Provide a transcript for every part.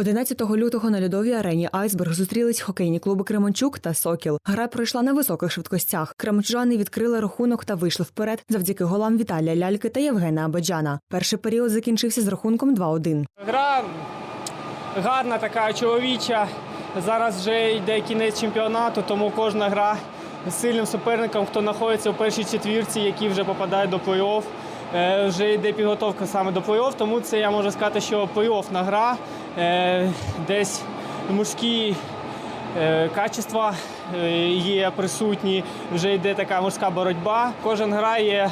11 лютого на льодовій арені Айсберг зустрілись хокейні клуби Кременчук та Сокіл. Гра пройшла на високих швидкостях. Кременчужани відкрили рахунок та вийшли вперед завдяки голам Віталія Ляльки та Євгена Абаджана. Перший період закінчився з рахунком 2-1. Гра гарна, така чоловіча. Зараз вже йде кінець чемпіонату, тому кожна гра з сильним суперником, хто знаходиться у першій четвірці, які вже попадають до плей-офф. Е, Вже йде підготовка саме до плей-офф, тому це я можу сказати, що плей-оффна гра. Е, Десь мужські е, качества є присутні, вже йде така морська боротьба. Кожен грає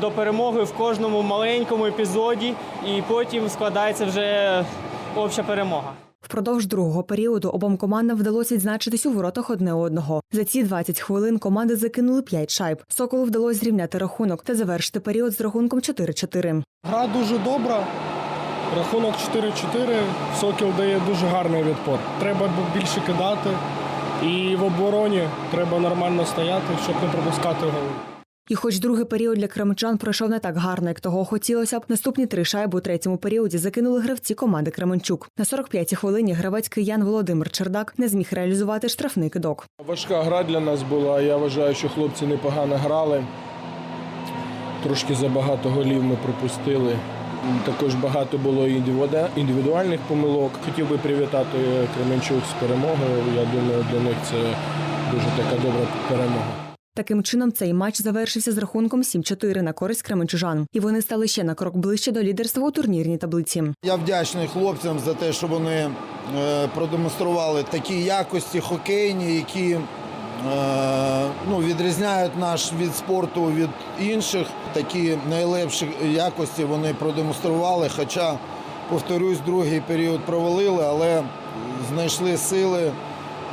до перемоги в кожному маленькому епізоді, і потім складається вже обща перемога. Впродовж другого періоду обом командам вдалося відзначитись у воротах одне одного. За ці 20 хвилин команди закинули 5 шайб. Соколу вдалося зрівняти рахунок та завершити період з рахунком 4-4. Гра дуже добра. Рахунок 4-4. Сокіл дає дуже гарний відпор. Треба більше кидати. І в обороні треба нормально стояти, щоб не пропускати голи. І хоч другий період для кременчан пройшов не так гарно, як того хотілося б, наступні три шайби у третьому періоді закинули гравці команди Кременчук. На 45-й хвилині гравець киян Володимир Чердак не зміг реалізувати штрафний кидок. Важка гра для нас була. Я вважаю, що хлопці непогано грали. Трошки забагато голів ми пропустили. Також багато було індивіду- індивідуальних помилок. Хотів би привітати Кременчук з перемогою. Я думаю, для них це дуже така добра перемога. Таким чином, цей матч завершився з рахунком 7-4 на користь кременчужан, і вони стали ще на крок ближче до лідерства у турнірній таблиці. Я вдячний хлопцям за те, що вони е, продемонстрували такі якості хокейні, які е, ну, відрізняють наш від спорту від інших. Такі найлепші якості вони продемонстрували. Хоча, повторюсь, другий період провалили, але знайшли сили,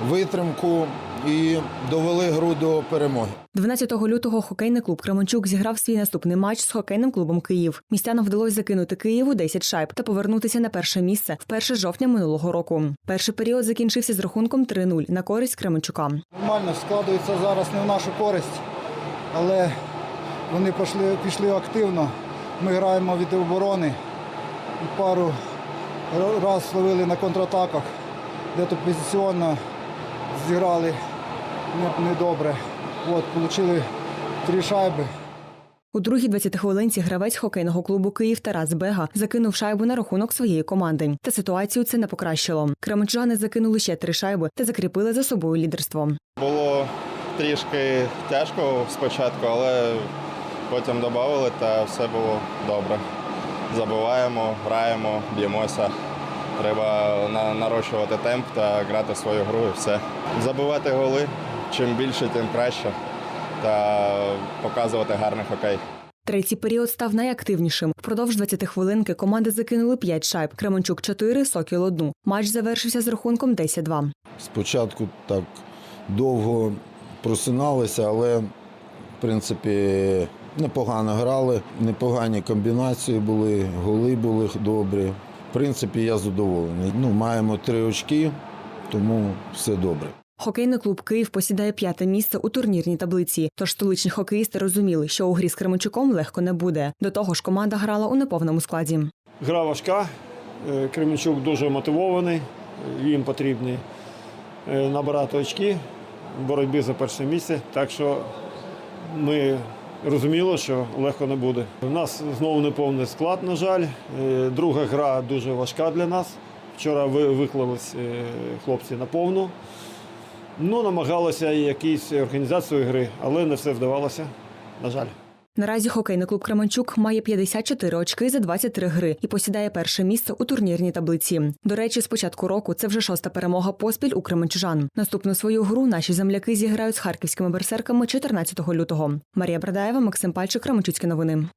витримку і довели гру до перемоги. 12 лютого хокейний клуб Кременчук зіграв свій наступний матч з хокейним клубом Київ. Містянам вдалося закинути Києву 10 шайб та повернутися на перше місце вперше жовтня минулого року. Перший період закінчився з рахунком 3-0 на користь Кременчука. Нормально складується зараз не в нашу користь, але вони пішли, пішли активно. Ми граємо від оборони. І Пару ра- раз ловили на контратаках, де то позиціонно зіграли недобре. От, отримали три шайби. У другій 20 хвилинці гравець хокейного клубу Київ Тарас Бега закинув шайбу на рахунок своєї команди. Та ситуацію це не покращило. Кременчужани закинули ще три шайби та закріпили за собою лідерство. Було трішки тяжко спочатку, але потім додали та все було добре. Забиваємо, граємо, б'ємося. Треба на- нарощувати темп та грати свою гру і все. Забивати голи. Чим більше, тим краще. Та показувати гарний хокей. Третій період став найактивнішим. Впродовж 20 хвилинки команди закинули 5 шайб. Кременчук 4, Сокіл 1. Матч завершився з рахунком 10-2. Спочатку так довго просиналися, але в принципі непогано грали, непогані комбінації були, голи були добрі. В принципі, я задоволений. Ну, маємо три очки, тому все добре. Хокейний клуб Київ посідає п'яте місце у турнірній таблиці. Тож столичні хокеїсти розуміли, що у грі з Кременчуком легко не буде. До того ж, команда грала у неповному складі. Гра важка. Е, Кременчук дуже мотивований. Їм потрібно е, набирати очки в боротьбі за перше місце. Так що ми розуміли, що легко не буде. У нас знову неповний склад, на жаль. Е, Друга гра дуже важка для нас. Вчора ви- виклались е, хлопці на повну. Ну, намагалися якісь організацію гри, але не все вдавалося, на жаль. Наразі хокейний клуб Кременчук має 54 очки за 23 гри і посідає перше місце у турнірній таблиці. До речі, з початку року це вже шоста перемога поспіль у кременчужан. Наступну свою гру наші земляки зіграють з харківськими берсерками 14 лютого. Марія Брадаєва, Максим Пальчик, Кременчуцькі новини.